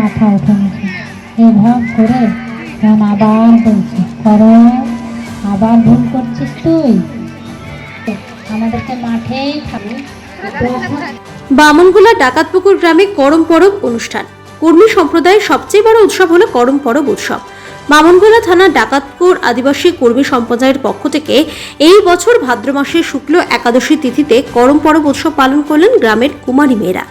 মাথা উঠে নিছে এইভাব করে তখন আবার বলছে, করো, আবার ভুল করছিস তুই? আমাদেরকে মাঠেই বামনগোলা ডাকাতপুকুর গ্রামে করম পরব অনুষ্ঠান। কর্মী সম্প্রদায়ের সবচেয়ে বড় উৎসব হলো করম পরব উৎসব। বামনগোলা থানা ডাকাতপুর আদিবাসী কর্মী সম্প্রদায়ের পক্ষ থেকে এই বছর ভাদ্র মাসের শুক্ল একাদশী তিথিতে করম পরব উৎসব পালন করলেন গ্রামের কুমারী মেয়েরা।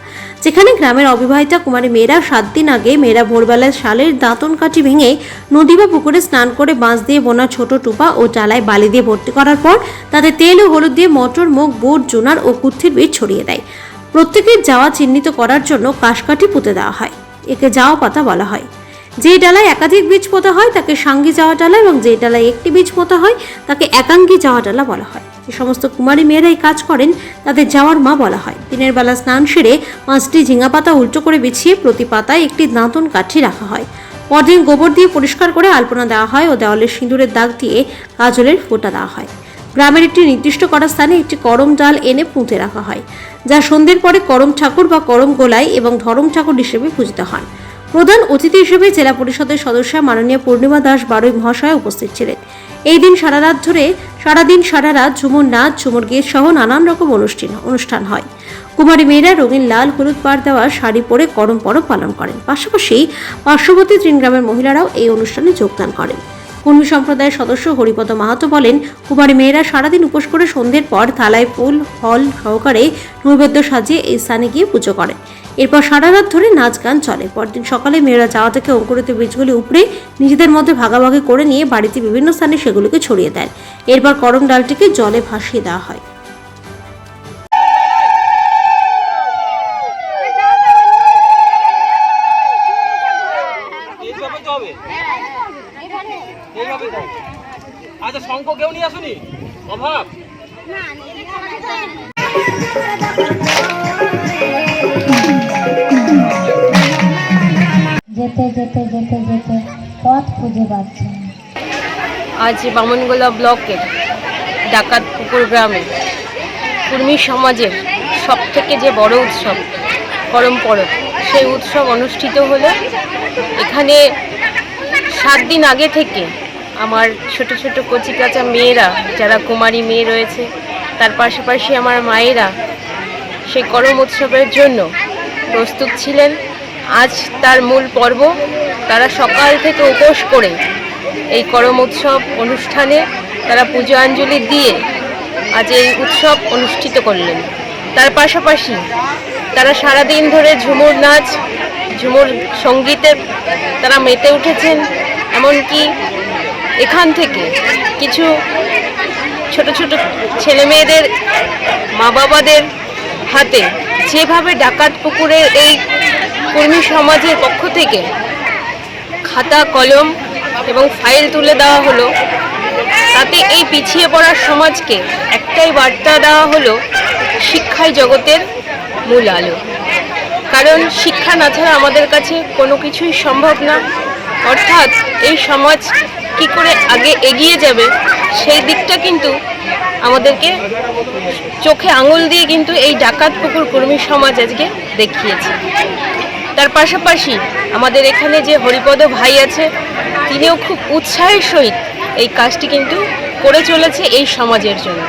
যেখানে গ্রামের অবিবাহিতা কুমারী মেয়েরা সাত দিন আগে মেয়েরা ভোরবেলায় শালের দাঁতন কাঠি ভেঙে নদী বা পুকুরে স্নান করে বাঁশ দিয়ে বোনা ছোট টুপা ও চালায় বালি দিয়ে ভর্তি করার পর তাতে তেল ও হলুদ দিয়ে মটর মুখ বুট, জোনার ও কুত্থির বীজ ছড়িয়ে দেয়। প্রত্যেকের যাওয়া চিহ্নিত করার জন্য কাশকাঠি পুঁতে দেওয়া হয়। একে যাওয়া পাতা বলা হয়। যে ডালায় একাধিক বীজ পোতা হয়, তাকে সাঙ্গী যাওয়া ডালা এবং যে ডালায় একটি বীজ পোতা হয়, তাকে একাঙ্গী যাওয়া ডালা বলা হয়। যে সমস্ত কুমারী মেয়েরা এই কাজ করেন, তাদের যাওয়ার মা বলা হয়। দিনের বেলা স্নান সেরে পাঁচটি ঝিঙা পাতা উল্টো করে বিছিয়ে প্রতি পাতায় একটি দাঁতন কাঠি রাখা হয়। পরদিন গোবর দিয়ে পরিষ্কার করে আলপনা দেওয়া হয় ও দেওয়ালে সিঁদুরের দাগ দিয়ে কাজলের ফোঁটা দেওয়া হয়। গ্রামের একটি নির্দিষ্ট করা স্থানে একটি করম ডাল এনে পুঁতে রাখা হয়, যা সন্ধ্যের পরে করম ঠাকুর বা করম গোলাই এবং ধরম ঠাকুর হিসেবে পূজিত হন। প্রধান অতিথি হিসেবে জেলা পরিষদের সদস্য মাননীয় পূর্ণিমা দাস বারুই মহাশয় উপস্থিত ছিলেন। এই দিন সারা রাত ধরে, সারাদিন সারা রাত ঝুমুর নাচ, ঝুমুর গীত সহ নানান রকম অনুষ্ঠান অনুষ্ঠান হয়। কুমারী মেয়েরা রঙিন লাল হলুদ পাড় দেওয়া শাড়ি পরে করম পরব পালন করেন। পাশাপাশি পার্শ্ববর্তী গ্রামের মহিলারাও এই অনুষ্ঠানে যোগদান করেন। কর্মী সম্প্রদায়ের সদস্য হরিপদ মাহাতো বলেন কুমারী মেয়েরা সারাদিন উপোস করে সন্ধ্যের পর থালায় ফুল ফল সহকারে নৈবেদ্য সাজিয়ে এই স্থানে গিয়ে পুজো করেন এরপর সারা রাত ধরে নাচ গান চলে। পরদিন সকালে মেয়েরা যাওয়া থেকে অঙ্কুরিত বীজগুলি উপড়ে নিজেদের মধ্যে ভাগাভাগি করে নিয়ে বাড়িতে বিভিন্ন স্থানে সেগুলিকে ছড়িয়ে দেন এরপর করম ডালটিকে জলে ভাসিয়ে দেওয়া হয়। হবে। আচ্ছা শঙ্খ কেউ নিয়ে আসুনি? অভাব? যেতে যেতে যেতে যেতে পথ খুঁজে পাচ্ছে আজ বামনগোলা ব্লকের ডাকাত পুকুর গ্রামে কুর্মী সমাজের সব থেকে যে বড় উৎসব করম পরব সেই উৎসব অনুষ্ঠিত হলে এখানে সাত দিন আগে থেকে আমার ছোট ছোট কচি কাঁচা মেয়েরা, যারা কুমারী মেয়ে রয়েছে, তার পাশাপাশি আমার মায়েরা সেই করম উৎসবের জন্য প্রস্তুত ছিলেন। আজ তার মূল পর্ব, তারা সকাল থেকে উপোস করে এই করম উৎসব অনুষ্ঠানে তারা পূজাঞ্জলি দিয়ে আজ এই উৎসব অনুষ্ঠিত করলেন। তার পাশাপাশি তারা সারাদিন ধরে ঝুমুর নাচ, ঝুমুর সঙ্গীতে তারা মেতে উঠেছেন। এমনকি এখান থেকে কিছু ছোট ছোট ছেলে মেয়েদের মা বাবাদের হাতে যেভাবে ডাকাত পুকুরের এই কর্মী সমাজের পক্ষ থেকে খাতা, কলম এবং ফাইল তুলে দেওয়া হলো, তাতে এই পিছিয়ে পড়ার সমাজকে একটাই বার্তা দেওয়া হলো, শিক্ষাই জগতের মূল আলো। কারণ শিক্ষা না ছাড়া আমাদের কাছে কোনো কিছুই সম্ভব না। অর্থাৎ এই সমাজ কি করে আগে এগিয়ে যাবে, সেই দিকটা কিন্তু আমাদেরকে চোখে আঙুল দিয়ে কিন্তু এই ডাকাত পুকুর কর্মী সমাজ আজকে দেখিয়েছে। তার পাশাপাশি আমাদের এখানে যে হরিপদ ভাই আছে, তিনিও খুব উৎসাহের সহিত এই কাজটি কিন্তু করে চলেছে এই সমাজের জন্য।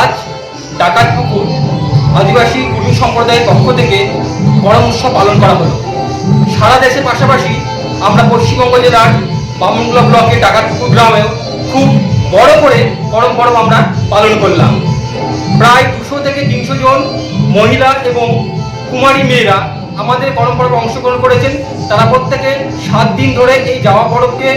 আজ ডাকাতপুকুর আদিবাসী কুর্মী সম্প্রদায়ের পক্ষ থেকে করম উৎসব পালন করা হলো। সারা দেশের পাশাপাশি আমরা পশ্চিমবঙ্গ জেলার বামনগুলা ব্লকের ডাকাতপুকুর গ্রামেও খুব বড় করে পরম পরব আমরা পালন করলাম। প্রায় দুশো থেকে তিনশো জন মহিলা এবং কুমারী মেয়েরা আমাদের পরবে অংশগ্রহণ করেছেন। তারা প্রত্যেকে সাত দিন ধরে এই যাওয়া পরবকে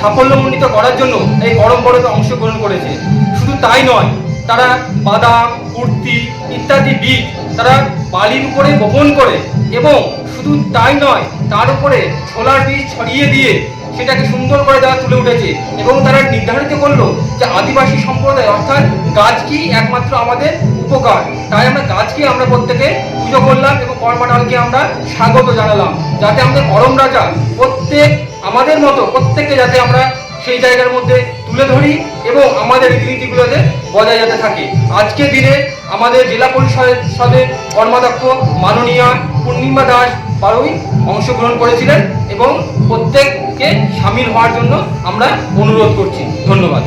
সাফল্যমণ্ডিত করার জন্য এই গরম অংশগ্রহণ করেছে। শুধু তাই নয়, তারা বাদাম, কুর্তি ইত্যাদি বীজ তারা বালির উপরে বপন করে এবং শুধু তাই নয়, তার উপরে ছোলার বীজ ছড়িয়ে দিয়ে সেটাকে সুন্দর করে তারা তুলে উঠেছে এবং তারা নির্ধারিত করল যে আদিবাসী সম্প্রদায়, অর্থাৎ গাছকেই একমাত্র আমাদের উপকার। তাই আমরা গাছকে আমরা প্রত্যেকে পুজো করলাম এবং কর্মাডালকে আমরা স্বাগত জানালাম, যাতে আমাদের করম রাজা প্রত্যেক আমাদের মতো, প্রত্যেককে যাতে আমরা সেই জায়গার মধ্যে তুলে ধরি এবং আমাদের রীতিনীতিগুলোতে বজায় যাতে থাকে। আজকের দিনে আমাদের জেলা পরিষদের কর্মাধ্যক্ষ মাননীয়া পূর্ণিমা দাস বারুই অংশগ্রহণ করেছিলেন এবং প্রত্যেককে সামিল হওয়ার জন্য আমরা অনুরোধ করছি। ধন্যবাদ।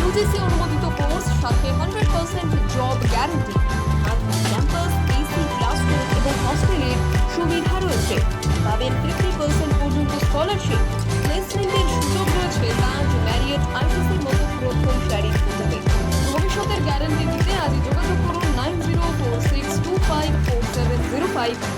ইউজিসি অনুমোদিত কোর্স সাথে পার্সেন্ট জব গ্যারান্টি সুবিধা রয়েছে। পাবেন ফিফটি পার্সেন্ট পর্যন্ত স্কলারশিপ